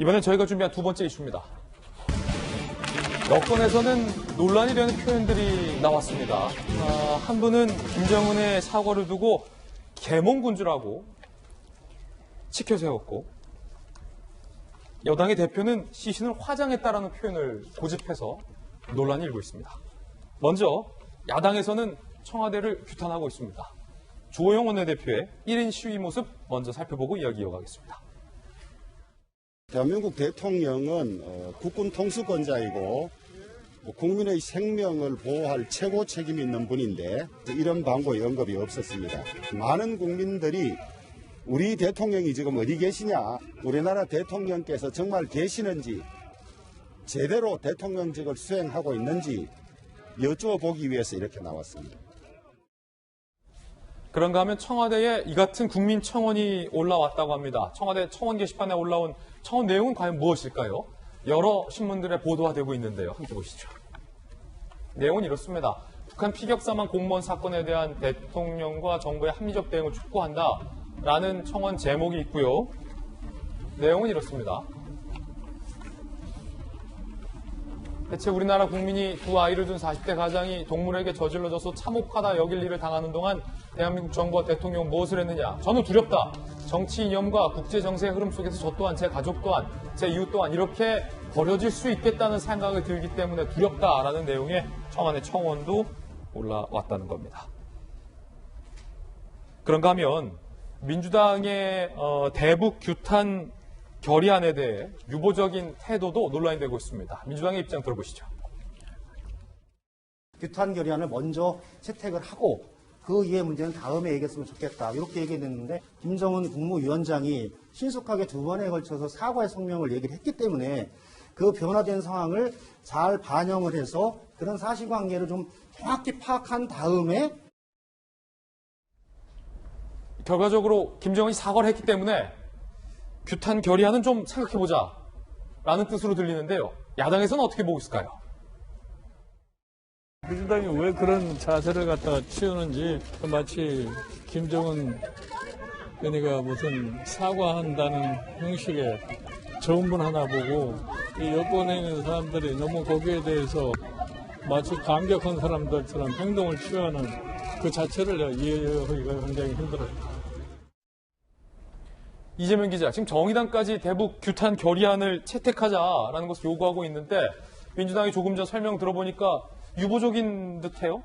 이번엔 저희가 준비한 두 번째 이슈입니다. 여권에서는 논란이 되는 표현들이 나왔습니다. 아, 한 분은 김정은의 사과를 두고 개몽군주라고 치켜세웠고 여당의 대표는 시신을 화장했다라는 표현을 고집해서 논란이 일고 있습니다. 먼저 야당에서는 청와대를 규탄하고 있습니다. 주호영 원내대표의 1인 시위 모습 먼저 살펴보고 이야기 이어가겠습니다. 대한민국 대통령은 어, 국군 통수권자이고 뭐 국민의 생명을 보호할 최고 책임이 있는 분인데 이런 방법의 언급이 없었습니다. 많은 국민들이 우리 대통령이 지금 어디 계시냐, 우리나라 대통령께서 정말 계시는지, 제대로 대통령직을 수행하고 있는지 여쭈어보기 위해서 이렇게 나왔습니다. 그런가 하면 청와대에 이 같은 국민 청원이 올라왔다고 합니다. 청와대 청원 게시판에 올라온 청원 내용은 과연 무엇일까요? 여러 신문들에 보도가 되고 있는데요. 함께 보시죠. 내용은 이렇습니다. 북한 피격사망 공무원 사건에 대한 대통령과 정부의 합리적 대응을 촉구한다. 라는 청원 제목이 있고요. 내용은 이렇습니다. 대체 우리나라 국민이 두 아이를 둔 40대 가장이 동물에게 저질러져서 참혹하다 여길 일을 당하는 동안 대한민국 정부와 대통령 무엇을 했느냐? 저는 두렵다. 정치 이념과 국제 정세의 흐름 속에서 저 또한 제 가족 또한 제 이웃 또한 이렇게 버려질 수 있겠다는 생각이 들기 때문에 두렵다라는 내용의 청와대 청원도 올라왔다는 겁니다. 그런가 하면 민주당의 어, 대북 규탄 결의안에 대해 유보적인 태도도 논란이 되고 있습니다. 민주당의 입장 들어보시죠. 규탄 결의안을 먼저 채택을 하고 그 이해 문제는 다음에 얘기했으면 좋겠다 이렇게 얘기했는데 김정은 국무위원장이 신속하게 두 번에 걸쳐서 사과의 성명을 얘기를 했기 때문에 그 변화된 상황을 잘 반영을 해서 그런 사실관계를 좀 정확히 파악한 다음에 결과적으로 김정은이 사과를 했기 때문에 규탄 결의안은 좀 생각해보자 라는 뜻으로 들리는데요. 야당에서는 어떻게 보고 있을까요? 민주당이 왜 그런 자세를 갖다가 취하는지 마치 김정은 그러니까 무슨 사과한다는 형식의 정분 하나 보고 이 여권에 있는 사람들이 너무 거기에 대해서 마치 감격한 사람들처럼 행동을 취하는 그 자체를 이해하기가 굉장히 힘들어요. 이재명 기자, 지금 정의당까지 대북 규탄 결의안을 채택하자라는 것을 요구하고 있는데 민주당이 조금 전 설명 들어보니까 유보적인 듯해요.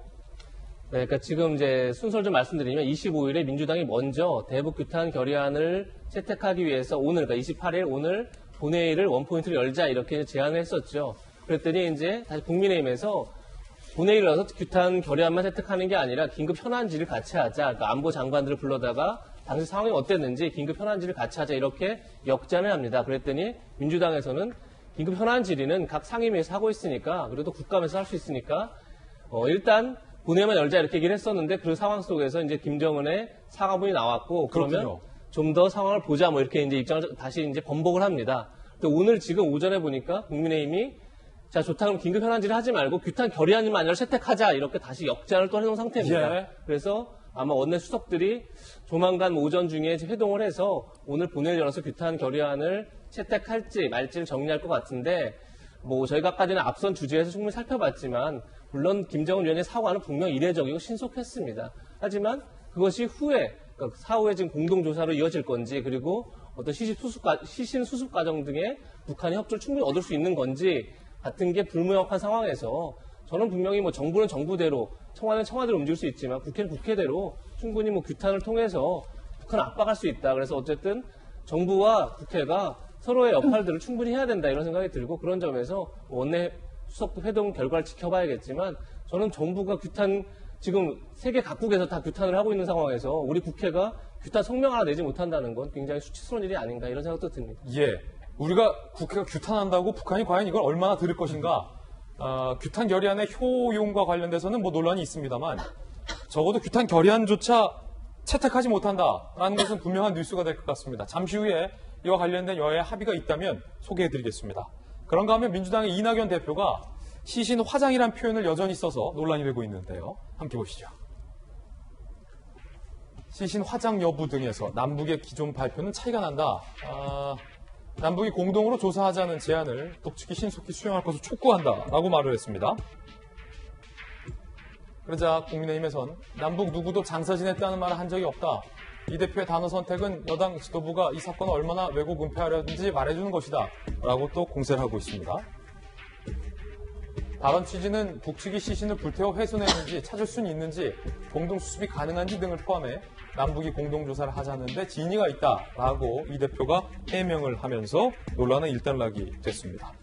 네, 그러니까 지금 이제 순서를 좀 말씀드리면 25일에 민주당이 먼저 대북 규탄 결의안을 채택하기 위해서 오늘 그러니까 28일 오늘 본회의를 원포인트로 열자 이렇게 제안을 했었죠. 그랬더니 이제 다시 국민의힘에서 본회의를 열어서 규탄 결의안만 채택하는 게 아니라 긴급 현안지를 같이 하자. 그러니까 안보 장관들을 불러다가 당시 상황이 어땠는지 긴급 현안지를 같이 하자 이렇게 역전을 합니다. 그랬더니 민주당에서는 긴급 현안 질의는 각 상임위에서 하고 있으니까 그래도 국감에서 할 수 있으니까 어, 일단 본회의만 열자 이렇게 얘기를 했었는데 그 상황 속에서 이제 김정은의 사과문이 나왔고 그러면. 좀 더 상황을 보자 뭐 이렇게 이제 입장을 다시 이제 번복을 합니다. 근데 오늘 지금 오전에 보니까 국민의힘이 자 좋다 그럼 긴급 현안질을 하지 말고 규탄 결의안만 아니라 채택하자 이렇게 다시 역장을 또 해놓은 상태입니다. 예. 그래서 아마 원내 수석들이 조만간 오전 중에 회동을 해서 오늘 본회의를 열어서 규탄 결의안을 채택할지 말지를 정리할 것 같은데 뭐 저희가 아까 전에 앞선 주제에서 충분히 살펴봤지만 물론 김정은 위원의 사과는 분명 이례적이고 신속했습니다. 하지만 그것이 후에 그러니까 사후에 지금 공동조사로 이어질 건지 그리고 어떤 시신 수습, 과- 시신 수습 과정 등의 북한의 협조를 충분히 얻을 수 있는 건지 같은 게 불무역한 상황에서 저는 분명히 뭐 정부는 정부대로 청와대는 청와대로 움직일 수 있지만 국회는 국회대로 충분히 뭐 규탄을 통해서 북한 을 압박할 수 있다. 그래서 어쨌든 정부와 국회가 서로의 역할들을 충분히 해야 된다 이런 생각이 들고 그런 점에서 원내 수석 회동 결과를 지켜봐야겠지만 저는 정부가 규탄 지금 세계 각국에서 다 규탄을 하고 있는 상황에서 우리 국회가 규탄 성명 하나 내지 못한다는 건 굉장히 수치스러운 일이 아닌가 이런 생각도 듭니다. 예. 우리가 국회가 규탄한다고 북한이 과연 이걸 얼마나 들을 것인가? 아, 규탄 결의안의 효용과 관련돼서는 뭐 논란이 있습니다만 적어도 규탄 결의안조차 채택하지 못한다라는 것은 분명한 뉴스가 될 것 같습니다. 잠시 후에 이와 관련된 여야의 합의가 있다면 소개해드리겠습니다. 그런가 하면 민주당의 이낙연 대표가 시신 화장이란 표현을 여전히 써서 논란이 되고 있는데요. 함께 보시죠. 시신 화장 여부 등에서 남북의 기존 발표는 차이가 난다. 아, 남북이 공동으로 조사하자는 제안을 북측이 신속히 수용할 것을 촉구한다라고 말을 했습니다. 그러자 국민의힘에선 남북 누구도 장사 지냈다는 말을 한 적이 없다. 이 대표의 단어 선택은 여당 지도부가 이 사건을 얼마나 왜곡 은폐하려는지 말해주는 것이다. 라고 또 공세를 하고 있습니다. 발언 취지는 북측이 시신을 불태워 훼손했는지 찾을 수는 있는지 공동 수습이 가능한지 등을 포함해 남북이 공동 조사를 하자는데 진위가 있다라고 이 대표가 해명을 하면서 논란은 일단락이 됐습니다.